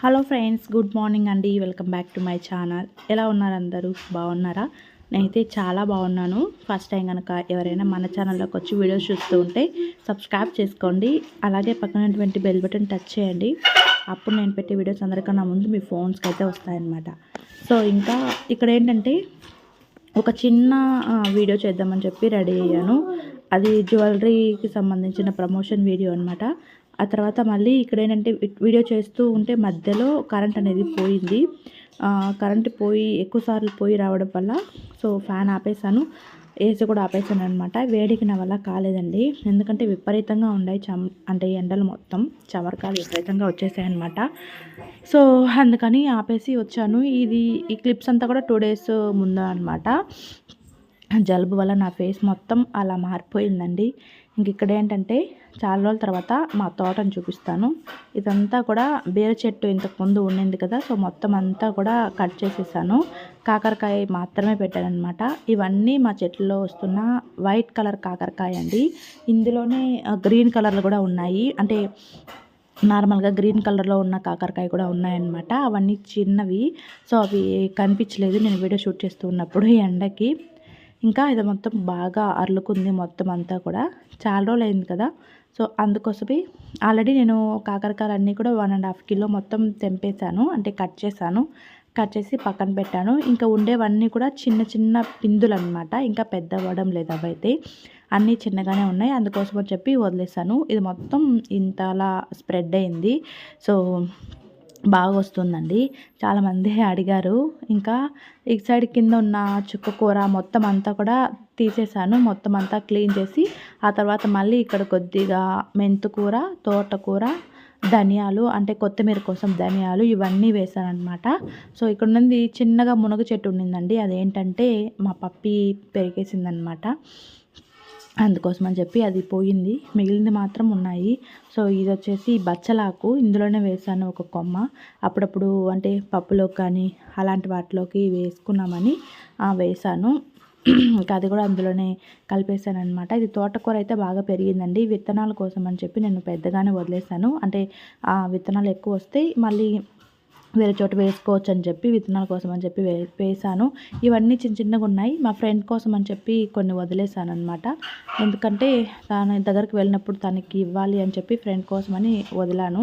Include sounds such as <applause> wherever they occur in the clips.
Hello friends good morning అండి. Welcome back to my channel. ఎలా ఉన్నారు అందరూ? బాగున్నారా? నేనైతే చాలా బాగున్నాను. ఫస్ట్ టైం కనుక ఎవరైనా మన ఛానల్లోకి వచ్చి వీడియోస్ చూస్తూ ఉంటే సబ్స్క్రైబ్ చేసుకోండి. అలాగే పక్కనటువంటి బెల్ బటన్ టచ్ చేయండి. అప్పుడు నేను పెట్టే వీడియోస్ అందరికన్నా ముందు మీ ఫోన్స్కి అయితే వస్తాయన్నమాట. సో ఇంకా ఇక్కడ ఏంటంటే ఒక చిన్న వీడియో చేద్దామని చెప్పి రెడీ అయ్యాను. అది జ్యువెలరీకి సంబంధించిన ప్రమోషన్ వీడియో అనమాట ఆ తర్వాత మళ్ళీ ఇక్కడ ఏంటంటే వీడియో చేస్తూ ఉంటే మధ్యలో కరెంట్ అనేది పోయింది. కరెంట్ పోయి ఎక్కువసార్లు పోయి రావడం వల్ల సో ఫ్యాన్ ఆపేసాను ఏసీ కూడా ఆపేసాను అనమాట వేడికి నా వల్ల కాలేదండి. ఎందుకంటే విపరీతంగా ఉన్నాయి చం అంటే ఎండలు మొత్తం చమరకాలు విపరీతంగా వచ్చేసాయి అనమాట సో అందుకని ఆపేసి వచ్చాను. ఇది ఈ క్లిప్స్ అంతా కూడా టూ డేస్ ముందు అనమాట జలుబు వల్ల నా ఫేస్ మొత్తం అలా మారిపోయిందండి. ఇంక ఇక్కడ ఏంటంటే చాలా రోజుల తర్వాత మా తోటను చూపిస్తాను. ఇదంతా కూడా బీర చెట్టు ఇంతకు ముందు ఉండింది కదా సో మొత్తం అంతా కూడా కట్ చేసేసాను. కాకరకాయ మాత్రమే పెట్టానమాట ఇవన్నీ మా చెట్లలో వస్తున్న వైట్ కలర్ కాకరకాయ అండి. ఇందులోనే గ్రీన్ కలర్లు కూడా ఉన్నాయి. అంటే నార్మల్గా గ్రీన్ కలర్లో ఉన్న కాకరకాయ కూడా ఉన్నాయన్నమాట. అవన్నీ చిన్నవి సో అవి కనిపించలేదు. నేను వీడియో షూట్ చేస్తూ ఉన్నప్పుడు ఎండకి. ఇంకా ఇది మొత్తం బాగా అర్లుకుంది మొత్తం అంతా కూడా. చాలా రోజులు అయింది కదా. సో అందుకోసమే ఆల్రెడీ నేను కాకరకాయలు అన్నీ కూడా వన్ అండ్ హాఫ్ కిలో మొత్తం తెంపేశాను. అంటే కట్ చేశాను. కట్ చేసి పక్కన పెట్టాను. ఇంకా ఉండేవన్నీ కూడా చిన్న చిన్న పిందులు అనమాట ఇంకా పెద్ద అవ్వడం లేదు అవైతే. అన్నీ చిన్నగానే ఉన్నాయి. అందుకోసమని చెప్పి వదిలేసాను ఇది మొత్తం ఇంతలా స్ప్రెడ్ అయింది. సో బాగా వస్తుందండి చాలామంది అడిగారు. ఇంకా ఇటు సైడ్ కింద ఉన్న చుక్క కూర మొత్తం అంతా కూడా తీసేసాను మొత్తం అంతా క్లీన్ చేసి ఆ తర్వాత మళ్ళీ ఇక్కడ కొద్దిగా మెంతుకూర తోటకూర ధనియాలు అంటే కొత్తిమీర కోసం ధనియాలు ఇవన్నీ వేసాను అనమాట సో ఇక్కడ నుండి చిన్నగా మునగ చెట్టు ఉండిందండి. అదేంటంటే మా పప్పి పెరిగేసిందనమాట అందుకోసం అని చెప్పి అది పోయింది. మిగిలింది మాత్రం ఉన్నాయి. సో ఇది వచ్చేసి బచ్చలాకు. ఇందులోనే వేసాను ఒక కొమ్మ. అప్పుడప్పుడు అంటే పప్పులోకి కానీ అలాంటి వాటిలోకి వేసుకున్నామని వేసాను. ఇంకా అది కూడా అందులోనే కలిపేసాను అనమాట ఇది తోటకూర అయితే బాగా పెరిగిందండి. విత్తనాల కోసం అని చెప్పి నేను పెద్దగానే వదిలేసాను అంటే ఆ విత్తనాలు ఎక్కువ వస్తే మళ్ళీ వేరే చోట వేసుకోవచ్చు అని చెప్పి విత్తనాల కోసం అని చెప్పి వేసాను ఇవన్నీ చిన్న చిన్నగా ఉన్నాయి. మా ఫ్రెండ్ కోసం అని చెప్పి కొన్ని వదిలేసాను అనమాట ఎందుకంటే తన దగ్గరికి వెళ్ళినప్పుడు తనకి ఇవ్వాలి అని చెప్పి ఫ్రెండ్ కోసం అని వదిలాను.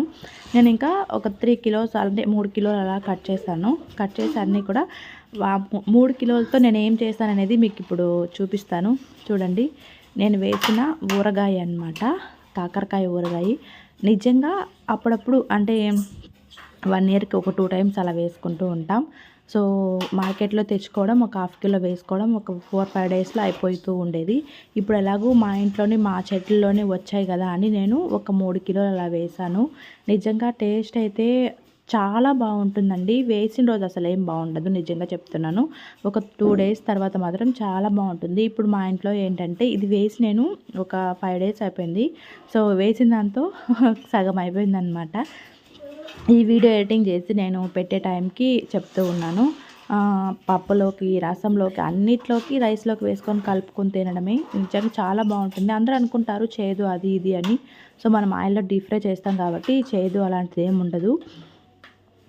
నేను ఇంకా ఒక త్రీ కిలోస్ అంటే మూడు కిలోలు అలా కట్ చేశాను. కట్ చేసి అన్నీ కూడా మూడు కిలోలతో నేను ఏం చేశాను అనేది మీకు ఇప్పుడు చూపిస్తాను. చూడండి. నేను వేసిన ఊరగాయ అనమాట కాకరకాయ ఊరగాయ. నిజంగా అప్పుడప్పుడు అంటే వన్ ఇయర్కి ఒక టూ టైమ్స్ అలా వేసుకుంటూ ఉంటాం. సో మార్కెట్లో తెచ్చుకోవడం ఒక హాఫ్ కిలో వేసుకోవడం ఒక ఫోర్ ఫైవ్ డేస్లో అయిపోతూ ఉండేది. ఇప్పుడు ఎలాగో మా ఇంట్లోనే మా చెట్లలోనే వచ్చాయి కదా అని నేను ఒక మూడు కిలోలు అలా వేసాను నిజంగా టేస్ట్ అయితే చాలా బాగుంటుందండి. వేసిన రోజు అసలు ఏం బాగుండదు నిజంగా చెప్తున్నాను. ఒక టూ డేస్ తర్వాత మాత్రం చాలా బాగుంటుంది. ఇప్పుడు మా ఇంట్లో ఏంటంటే ఇది వేసి నేను ఒక ఫైవ్ డేస్ అయిపోయింది. సో వేసిన దాంతో <laughs> సగం అయిపోయిందనమాట ఈ వీడియో ఎడిటింగ్ చేసి నేను పెట్టే టైంకి చెప్తూ ఉన్నాను. పప్పులోకి రసంలోకి అన్నిట్లోకి రైస్లోకి వేసుకొని కలుపుకొని తినడమే. నిజంగా చాలా బాగుంటుంది. అందరూ అనుకుంటారు చేదు అది ఇది అని. సో మనం ఆయిల్లో డీప్ ఫ్రై చేస్తాం కాబట్టి చేదు అలాంటిది ఏమి ఉండదు.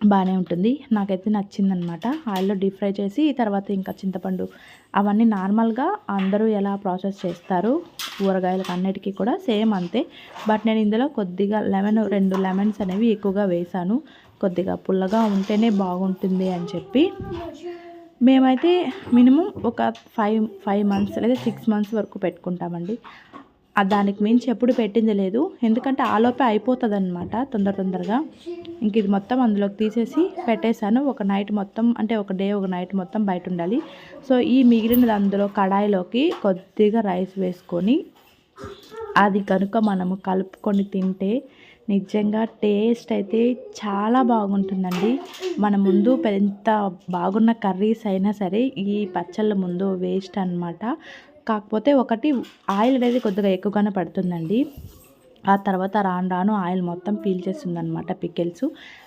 బాగానే ఉంటుంది. నాకైతే నచ్చిందనమాట. ఆయిల్లో డీప్ ఫ్రై చేసి తర్వాత ఇంకా చింతపండు అవన్నీ నార్మల్గా అందరూ ఎలా ప్రాసెస్ చేస్తారు ఊరగాయలకు అన్నిటికీ కూడా సేమ్ అంతే. బట్ నేను ఇందులో కొద్దిగా లెమన్ రెండు లెమన్స్ అనేవి ఎక్కువగా వేసాను. కొద్దిగా పుల్లగా ఉంటేనే బాగుంటుంది అని చెప్పి. మేమైతే మినిమం ఒక ఫైవ్ ఫైవ్ మంత్స్ లేదా సిక్స్ మంత్స్ వరకు పెట్టుకుంటామండి. దానికి మించి ఎప్పుడు పెట్టింది లేదు. ఎందుకంటే ఆలోపే అయిపోతుంది అనమాట తొందర తొందరగా. ఇంక ఇది మొత్తం అందులోకి తీసేసి పెట్టేశాను. ఒక నైట్ మొత్తం అంటే ఒక డే ఒక నైట్ మొత్తం బయట ఉండాలి. సో ఈ మిగిలినది అందులో కడాయిలోకి కొద్దిగా రైస్ వేసుకొని అది కనుక మనము కలుపుకొని తింటే నిజంగా టేస్ట్ అయితే చాలా బాగుంటుందండి. మన ముందు ఎంత బాగున్న కర్రీస్ అయినా సరే ఈ పచ్చళ్ళ ముందు వేస్ట్ అనమాట కాకపోతే ఒకటి ఆయిల్ అనేది కొద్దిగా ఎక్కువగానే పడుతుందండి. ఆ తర్వాత రాను రాను ఆయిల్ మొత్తం పీల్చేస్తుంది అనమాట పికెల్స్.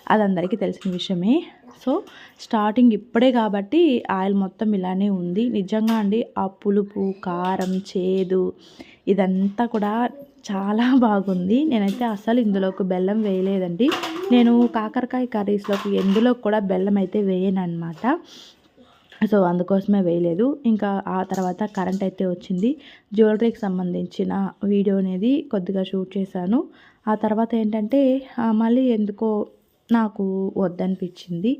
అది అందరికీ తెలిసిన విషయమే. సో స్టార్టింగ్ ఇప్పుడే కాబట్టి ఆయిల్ మొత్తం ఇలానే ఉంది. నిజంగా అండి ఆ పులుపు కారం చేదు ఇదంతా కూడా చాలా <laughs> బాగుంది. నేనైతే అసలు ఇందులోకి బెల్లం వేయలేదండి. నేను కాకరకాయ కర్రీస్లోకి ఎందులో కూడా బెల్లం అయితే వేయను అనమాట సో అందుకోసమే వేయలేదు. ఇంకా ఆ తర్వాత కరెంట్ అయితే వచ్చింది. జ్యువెలరీకి సంబంధించిన వీడియో అనేది కొద్దిగా షూట్ చేశాను. ఆ తర్వాత ఏంటంటే మళ్ళీ ఎందుకో నాకు వద్దనిపించింది.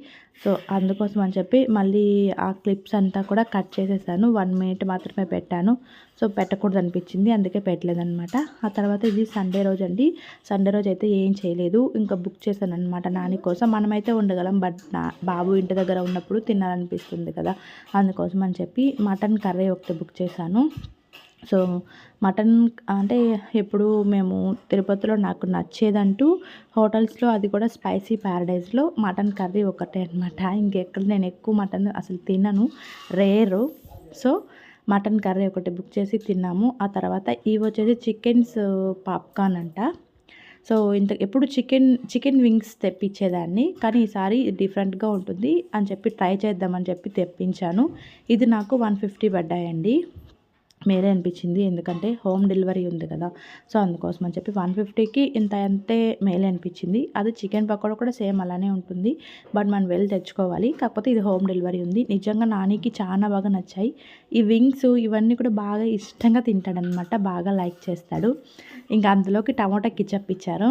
సో అందుకోసం అని చెప్పి మళ్ళీ ఆ క్లిప్స్ అంతా కూడా కట్ చేసేసాను. వన్ మినిట్ మాత్రమే పెట్టాను. సో పెట్టకూడదు అనిపించింది అందుకే పెట్టలేదనమాట ఆ తర్వాత ఇది సండే రోజు అండి సండే రోజు అయితే ఏం చేయలేదు. ఇంకా బుక్ చేశాను అనమాట నాని కోసం. మనమైతే ఉండగలం. బట్ నా బాబు ఇంటి దగ్గర ఉన్నప్పుడు తినాలనిపిస్తుంది కదా. అందుకోసం అని చెప్పి మటన్ కర్రీ ఒకటి బుక్ చేశాను. సో మటన్ అంటే ఎప్పుడు మేము తిరుపతిలో నాకు నచ్చేదంటూ హోటల్స్లో అది కూడా స్పైసీ ప్యారడైజ్లో మటన్ కర్రీ ఒకటే అనమాట ఇంకెక్కడ నేను ఎక్కువ మటన్ అసలు తినను. రేరు. సో మటన్ కర్రీ ఒకటి బుక్ చేసి తిన్నాము. ఆ తర్వాత ఇవి వచ్చేసి చికెన్స్ పాప్కార్న్ అంట. సో ఇంత ఎప్పుడు చికెన్ చికెన్ వింగ్స్ తెప్పించేదాన్ని. కానీ ఈసారి డిఫరెంట్గా ఉంటుంది అని చెప్పి ట్రై చేద్దామని చెప్పి తెప్పించాను. ఇది నాకు వన్ ఫిఫ్టీ పడ్డాయండి. మేలే అనిపించింది. ఎందుకంటే హోమ్ డెలివరీ ఉంది కదా. సో అందుకోసం అని చెప్పి వన్ ఫిఫ్టీకి ఇంత అంతే మేలే అనిపించింది. అది చికెన్ పకోడా కూడా సేమ్ అలానే ఉంటుంది. బట్ మనం వెళ్ళి తెచ్చుకోవాలి. కాకపోతే ఇది హోమ్ డెలివరీ ఉంది. నిజంగా నానికి చాలా బాగా నచ్చాయి. ఈ వింగ్స్ ఇవన్నీ కూడా బాగా ఇష్టంగా తింటాడనమాట బాగా లైక్ చేస్తాడు. ఇంకా అందులోకి టమాటా కిచప్ ఇచ్చారు.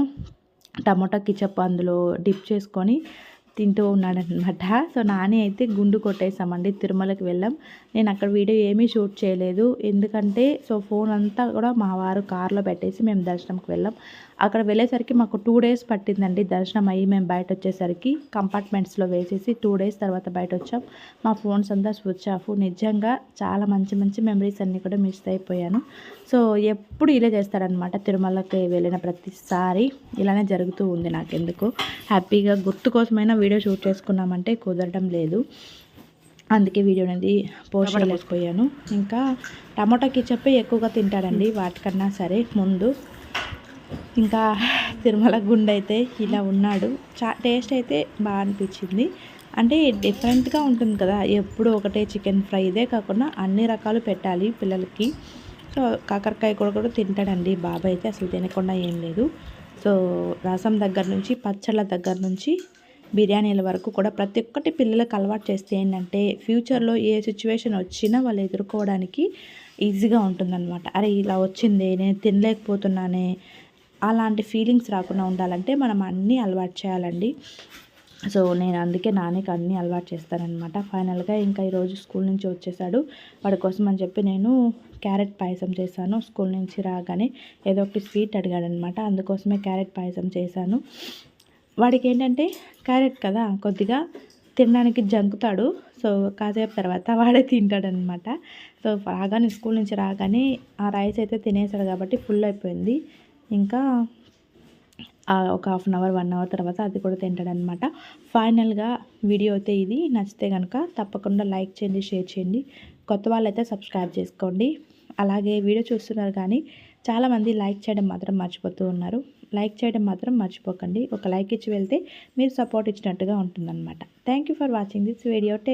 టమాటా కిచప్ అందులో డిప్ చేసుకొని తింటూ ఉన్నాడనమాట సో నాని అయితే గుండు కొట్టేసామండి తిరుమలకి వెళ్ళాం. నేను అక్కడ వీడియో ఏమీ షూట్ చేయలేదు. ఎందుకంటే సో ఫోన్ అంతా కూడా మా వారు కార్లో పెట్టేసి మేము దర్శనంకి వెళ్ళాం. అక్కడ వెళ్ళేసరికి మాకు టూ డేస్ పట్టిందండి దర్శనం అయ్యి మేము బయట వచ్చేసరికి కంపార్ట్మెంట్స్లో వేసేసి టూ డేస్ తర్వాత బయట వచ్చాం మా ఫోన్స్ అంతా స్విచ్ ఆఫ్. నిజంగా చాలా మంచి మంచి మెమరీస్ అన్నీ కూడా మిస్ అయిపోయాను. సో ఎప్పుడు ఇలా చేస్తాడనమాట తిరుమలకి వెళ్ళిన ప్రతిసారి. ఇలానే జరుగుతూ ఉంది నాకెందుకు. హ్యాపీగా గుర్తు కోసమైనా వీడియో షూట్ చేసుకున్నామంటే కుదరడం లేదు. అందుకే వీడియో అనేది పోస్ట్ చేయలేకపోయాను. ఇంకా టమాటోకి చెప్పి ఎక్కువగా తింటాడండి. వాటికన్నా సరే ముందు. ఇంకా తిరుమల గుండె అయితే ఇలా ఉన్నాడు. చా టేస్ట్ అయితే బాగా అనిపించింది. అంటే డిఫరెంట్గా ఉంటుంది కదా. ఎప్పుడు ఒకటే చికెన్ ఫ్రై. ఇదే కాకుండా అన్ని రకాలు పెట్టాలి పిల్లలకి. సో కాకరకాయ కూడా కూడా తింటాడండి. బాబాయ్ అయితే అసలు తినకుండా ఏం లేదు. సో రసం దగ్గర నుంచి పచ్చళ్ళ దగ్గర నుంచి బిర్యానీల వరకు కూడా ప్రతి ఒక్కటి పిల్లలకు అలవాటు చేస్తే ఏంటంటే ఫ్యూచర్లో ఏ సిచ్యువేషన్ వచ్చినా వాళ్ళు ఎదుర్కోవడానికి ఈజీగా ఉంటుందన్నమాట. అరే ఇలా వచ్చింది నేను తినలేకపోతున్నానే అలాంటి ఫీలింగ్స్ రాకుండా ఉండాలంటే మనం అన్నీ అలవాటు చేయాలండి. సో నేను అందుకే నాన్నకి అన్నీ అలవాటు చేస్తానమాట ఫైనల్గా ఇంకా ఈరోజు స్కూల్ నుంచి వచ్చేసాడు. వాడి కోసం అని చెప్పి నేను క్యారెట్ పాయసం చేశాను. స్కూల్ నుంచి రాగానే ఏదో ఒకటి స్వీట్ అడిగాడనమాట అందుకోసమే క్యారెట్ పాయసం చేశాను. వాడికి ఏంటంటే క్యారెట్ కదా కొద్దిగా తినడానికి జంకుతాడు. సో కాసేపు తర్వాత వాడే తింటాడనమాట. సో రాగానే స్కూల్ నుంచి రాగానే ఆ రైస్ అయితే తినేసాడు కాబట్టి ఫుల్ అయిపోయింది. ఇంకా ఒక half an hour one hour తర్వాత అది కూడా తింటాడనమాట. ఫైనల్గా వీడియో అయితే ఇది. నచ్చితే కనుక తప్పకుండా లైక్ చేయండి షేర్ చేయండి. కొత్త వాళ్ళైతే సబ్స్క్రైబ్ చేసుకోండి. అలాగే వీడియో చూస్తున్నారు కానీ చాలామంది లైక్ చేయడం మాత్రం మర్చిపోతూ ఉన్నారు. లైక్ చేయడం మాత్రం మర్చిపోకండి. ఒక లైక్ ఇచ్చి వెళ్తే మీరు సపోర్ట్ ఇచ్చినట్టుగా ఉంటుందన్నమాట. Thank for watching this video